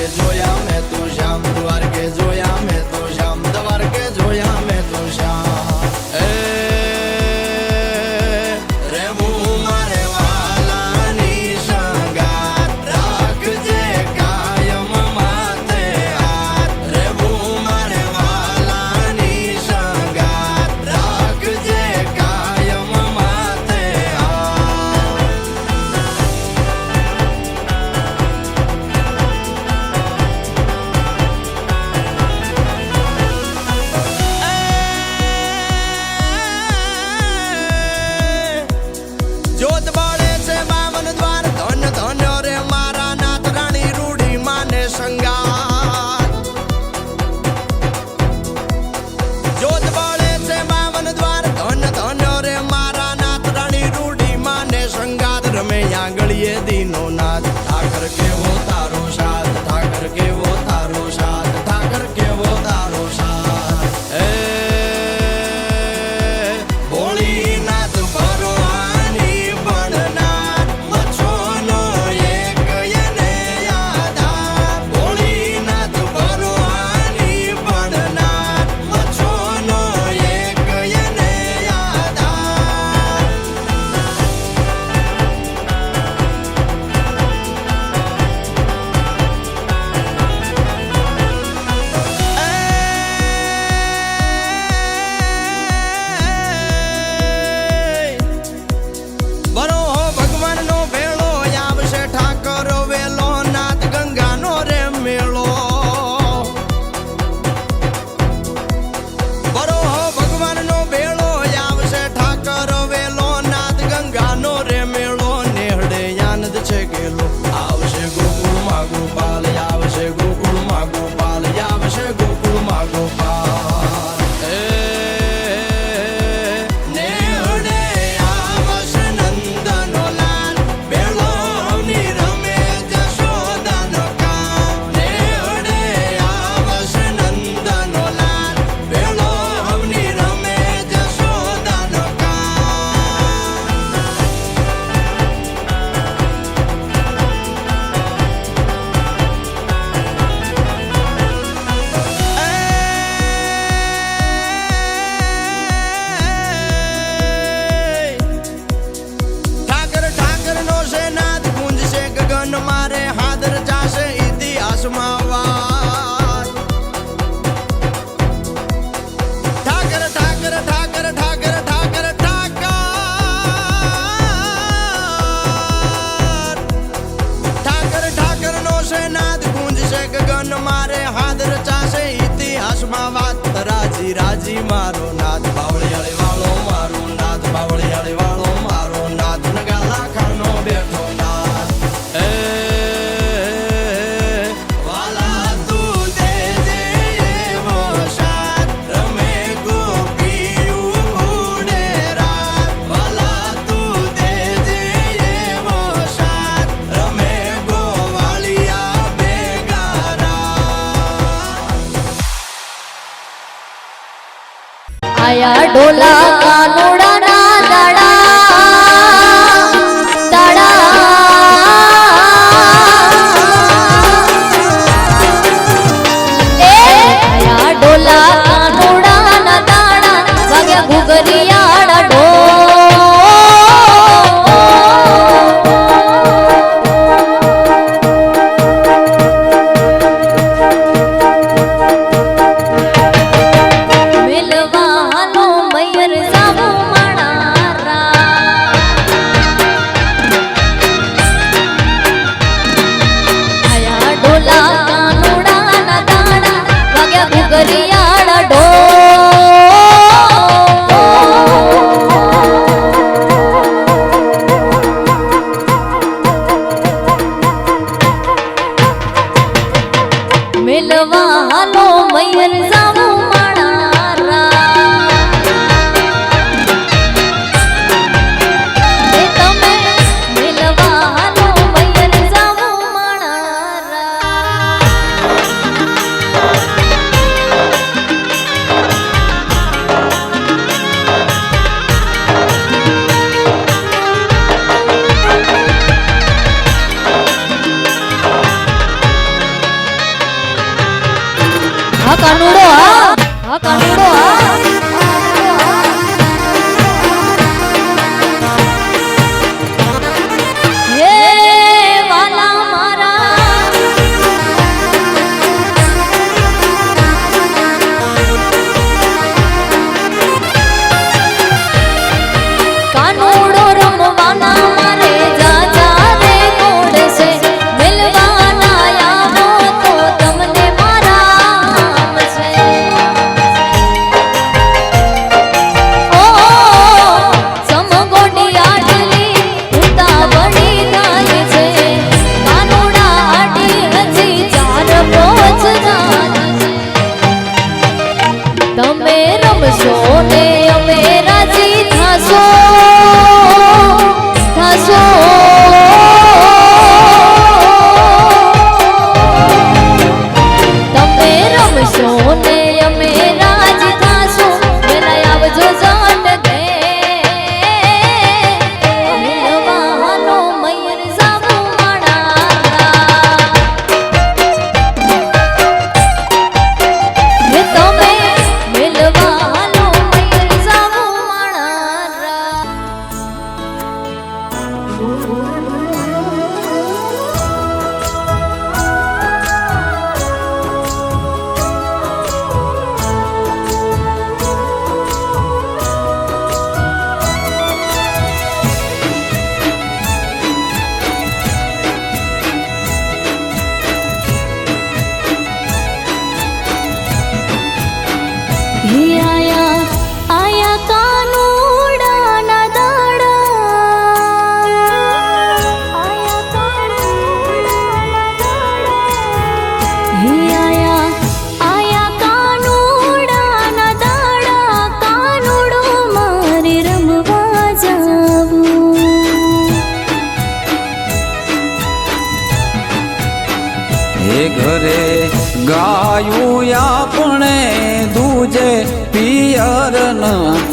que yo ya. डोला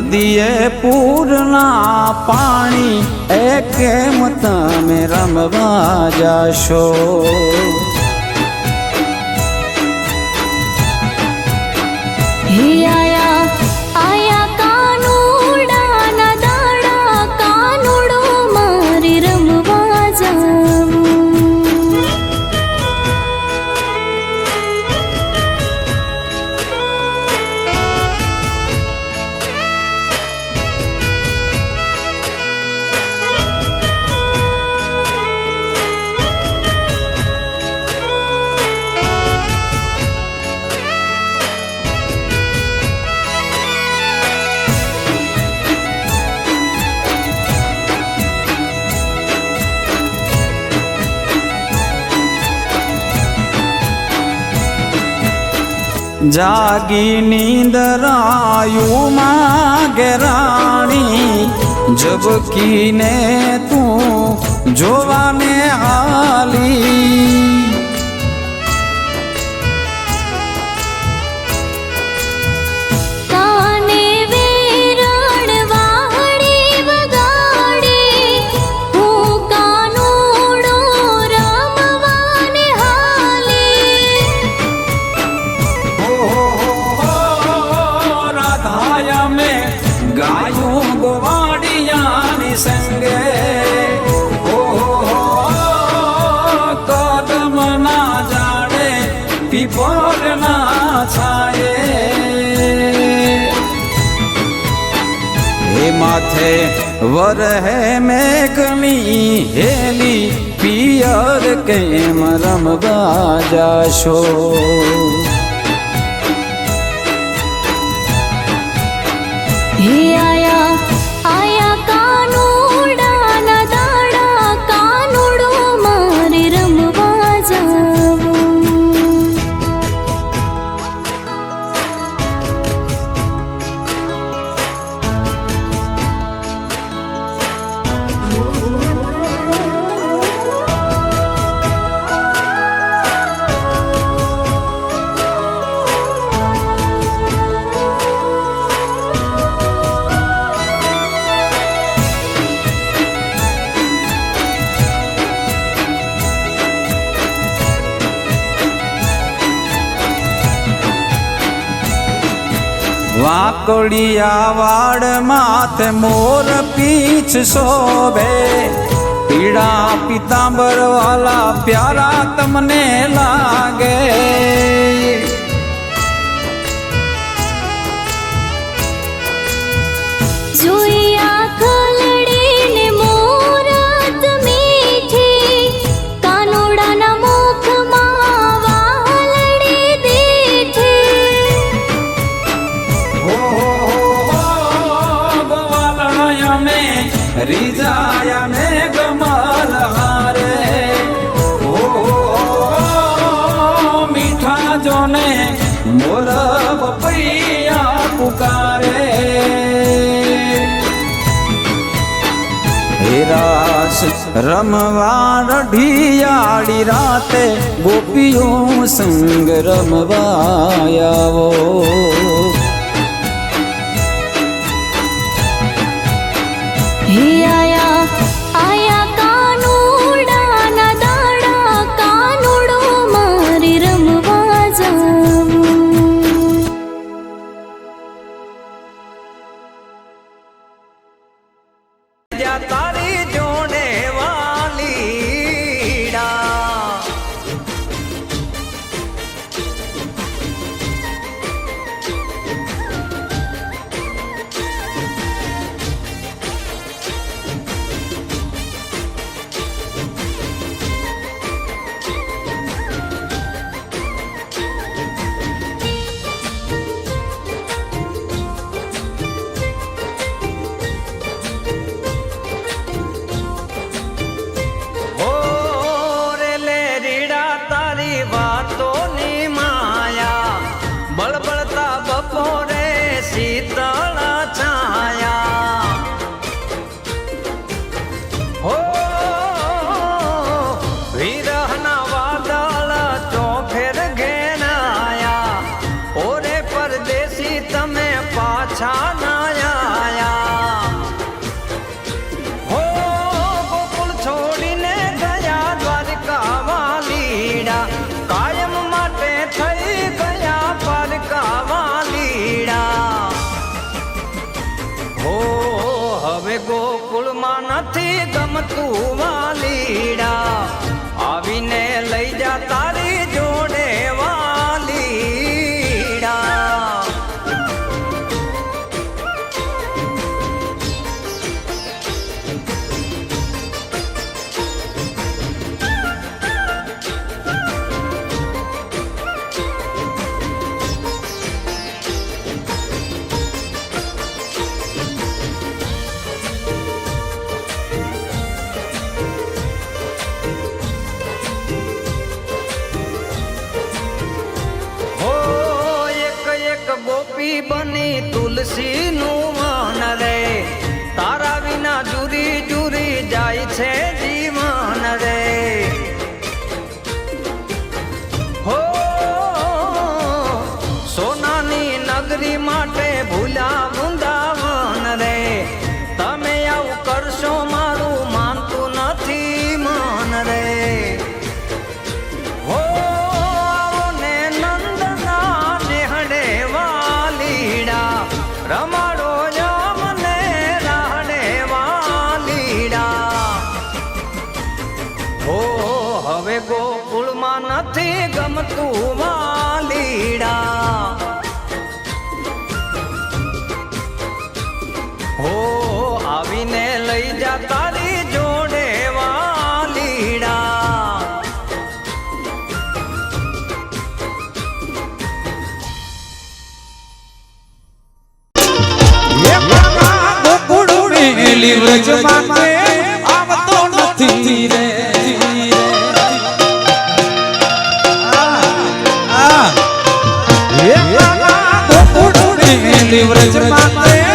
નદીએ પૂરના પાણી એ કેમ તમે રમવા જાશો? જાગી નીંદરાયું માગે રાણી જબકીને તું જોવાને આલી. માથે વરહે મેઘની હેલી પિયર કેમ રમવા જાશો? કાકડિયા વાડ માથે મોર પીછ શોભે. પીડા પિતાંબર વાલા પ્યારા તમને લાગે. રમવા રઢિયાળી રાતે ગોપીઓ સંગ રમવાયાવો હિયા જાય છે સૂરજ માંગે રે દિવરજ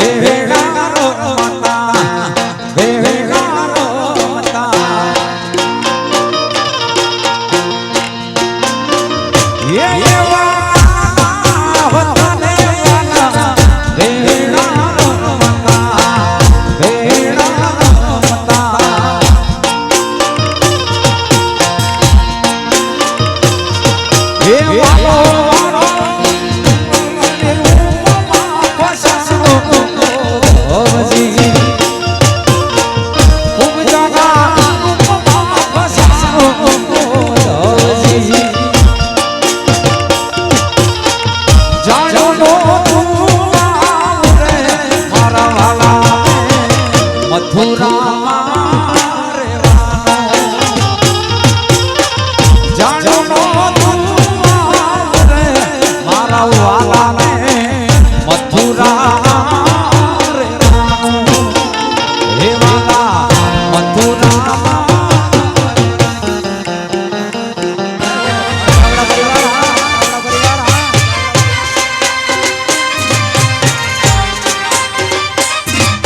Bebé.